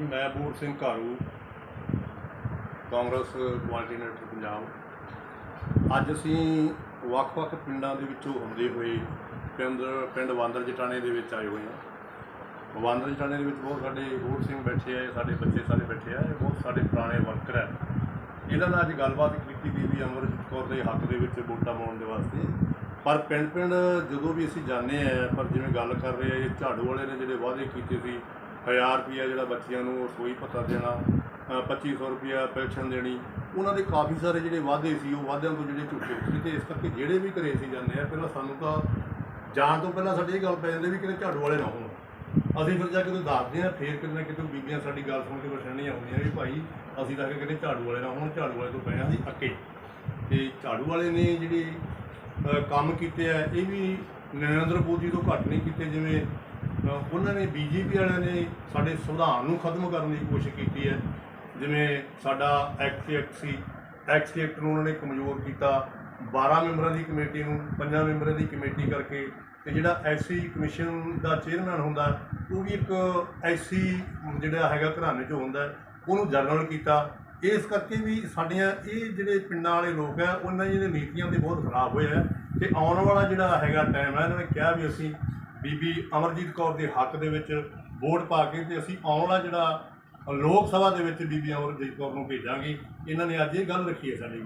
ਮੈਂ ਬੂਰ ਸਿੰਘ ਘਾਰੂ, ਕਾਂਗਰਸ ਕੋਆਰਡੀਨੇਟਰ ਪੰਜਾਬ। ਅੱਜ ਅਸੀਂ ਵੱਖ-ਵੱਖ ਪਿੰਡਾਂ ਦੇ ਵਿੱਚੋਂ ਹੁੰਦੇ ਹੋਏ ਪਿੰਡ ਪਿੰਡ ਵਾਂਦਰ ਜਟਾਣੇ ਦੇ ਵਿੱਚ ਆਏ ਹੋਏ ਹਾਂ। ਵਾਂਦਰ ਜਟਾਣੇ ਦੇ ਵਿੱਚ ਬਹੁਤ ਸਾਡੇ ਬੂਰ ਸਿੰਘ ਬੈਠੇ ਆ ਸਾਡੇ ਬੱਚੇ ਸਾਰੇ ਬੈਠੇ ਆ, ਇਹ ਬਹੁਤ ਸਾਡੇ ਪੁਰਾਣੇ ਵਰਕਰ ਹੈ ਇਹਨਾਂ ਨਾਲ ਅੱਜ ਗੱਲਬਾਤ ਕੀਤੀ ਗਈ ਵੀ ਅਮਰਜੀਤ ਕੌਰ ਦੇ ਹੱਕ ਦੇ ਵਿੱਚ ਵੋਟਾਂ ਪਾਉਣ ਦੇ ਵਾਸਤੇ। ਪਰ ਪਿੰਡ ਪਿੰਡ ਜਦੋਂ ਵੀ ਅਸੀਂ ਜਾਂਦੇ ਆ, ਪਰ ਜਿਵੇਂ ਗੱਲ ਕਰ ਰਹੇ ਆ, ਇਹ ਝਾੜੂ ਵਾਲੇ ਨੇ ਜਿਹੜੇ ਵਾਅਦੇ ਕੀਤੇ ਸੀ 1000 ਰੁਪਿਆ ਜਿਹੜਾ ਬੱਚਿਆਂ ਨੂੰ ਰਸੋਈ ਭੱਤਾ ਦੇਣਾ ਅ, 2500 ਰੁਪਿਆ ਪੈਨਸ਼ਨ ਦੇਣੀ ਉਹਨਾਂ ਦੇ ਕਾਫੀ ਸਾਰੇ ਜਿਹੜੇ ਵਾਅਦੇ ਸੀ ਉਹ ਵਾਅਦਿਆਂ ਤੋਂ ਜਿਹੜੇ ਝੂਠੇ ਸੀ ਤੇ ਇਸ ਕਰਕੇ ਜਿਹੜੇ ਵੀ ਘਰੇ ਅਸੀਂ ਜਾਂਦੇ ਆ ਪਹਿਲਾਂ ਸਾਨੂੰ ਤਾਂ ਜਾਣ ਤੋਂ ਪਹਿਲਾਂ ਸਾਡੀ ਇਹ ਗੱਲ ਪੈ ਜਾਂਦੀ ਵੀ ਕਿਤੇ ਝਾੜੂ ਵਾਲੇ ਨਾ ਹੋਣ। ਅਸੀਂ ਫਿਰ ਜਾ ਕੇ ਉਹਨੂੰ ਦੱਸਦੇ ਆ ਫੇਰ ਕਿਤੇ ਨਾ ਕਿਤੇ ਬੀਬੀਆਂ ਸਾਡੀ ਗੱਲ ਸੁਣ ਕੇ ਪਰੇਸ਼ਾਨੀਆਂ ਹੁੰਦੀਆਂ ਵੀ ਭਾਈ ਅਸੀਂ ਤਾਂ ਕਿ ਕਿਤੇ ਝਾੜੂ ਵਾਲੇ ਨਾ ਹੋਣ ਝਾੜੂ ਵਾਲੇ ਤੋਂ ਪਏ ਆ ਅਸੀਂ ਅੱਕੇ। ਤੇ ਝਾੜੂ ਵਾਲੇ ਨੇ ਜਿਹੜੇ ਕੰਮ ਕੀਤੇ ਆ ਇਹ ਵੀ ਨਰਿੰਦਰ ਮੋਦੀ ਤੋਂ ਘੱਟ ਨਹੀਂ ਕੀਤੇ ਜਿਵੇਂ ਉਹਨਾਂ ਨੇ ਬੀਜੇਪੀ ਵਾਲਿਆਂ ਨੇ ਸਾਡੇ ਸੰਵਿਧਾਨ ਨੂੰ ਖਤਮ ਕਰਨ ਦੀ ਕੋਸ਼ਿਸ਼ ਕੀਤੀ ਹੈ। ਜਿਵੇਂ ਸਾਡਾ ਐਕਟ ਐਕਟ ਸੀ। ਐਕਟ ਐਕਟ ਨੂੰ ਉਹਨਾਂ ਨੇ ਕਮਜ਼ੋਰ ਕੀਤਾ। 12 ਮੈਂਬਰਾਂ ਦੀ ਕਮੇਟੀ ਨੂੰ 5 ਮੈਂਬਰਾਂ ਦੀ ਕਮੇਟੀ ਕਰਕੇ ਤੇ ਜਿਹੜਾ ਐਸਸੀ ਕਮਿਸ਼ਨ ਦਾ ਚੇਅਰਮੈਨ ਹੁੰਦਾ, ਉਹ ਵੀ ਇੱਕ ਐਸਸੀ ਜਿਹੜਾ ਹੈਗਾ ਘਰਾਣੇ ਚੋਂ ਹੁੰਦਾ, ਉਹਨੂੰ ਜਨਰਲ ਕੀਤਾ। ਇਸ ਕਰਕੇ ਵੀ ਸਾਡੀਆਂ ਇਹ ਜਿਹੜੇ ਪਿੰਡਾਂ ਵਾਲੇ ਲੋਕ ਆ, ਉਹਨਾਂ ਦੀਆਂ ਨੀਤੀਆਂ 'ਤੇ ਬਹੁਤ ਖਰਾਬ ਹੋਇਆ ਆ ਤੇ ਆਉਣ ਵਾਲਾ ਜਿਹੜਾ ਹੈਗਾ ਟਾਈਮ ਹੈ, ਇਹਨਾਂ ਨੇ ਕਿਹਾ ਵੀ ਅਸੀਂ ਬੀਬੀ ਅਮਰਜੀਤ ਕੌਰ ਦੇ ਹੱਕ ਦੇ ਵਿੱਚ ਵੋਟ ਪਾ ਕੇ ਤੇ ਅਸੀਂ ਆਉਣ ਵਾਲਾ ਜਿਹੜਾ ਲੋਕ ਸਭਾ ਦੇ ਵਿੱਚ ਬੀਬੀ ਅਮਰਜੀਤ ਕੌਰ ਨੂੰ ਭੇਜਾਂਗੇ। ਇਹਨਾਂ ਨੇ ਅੱਜ ਇਹ ਗੱਲ ਰੱਖੀ ਹੈ ਸਾਡੀ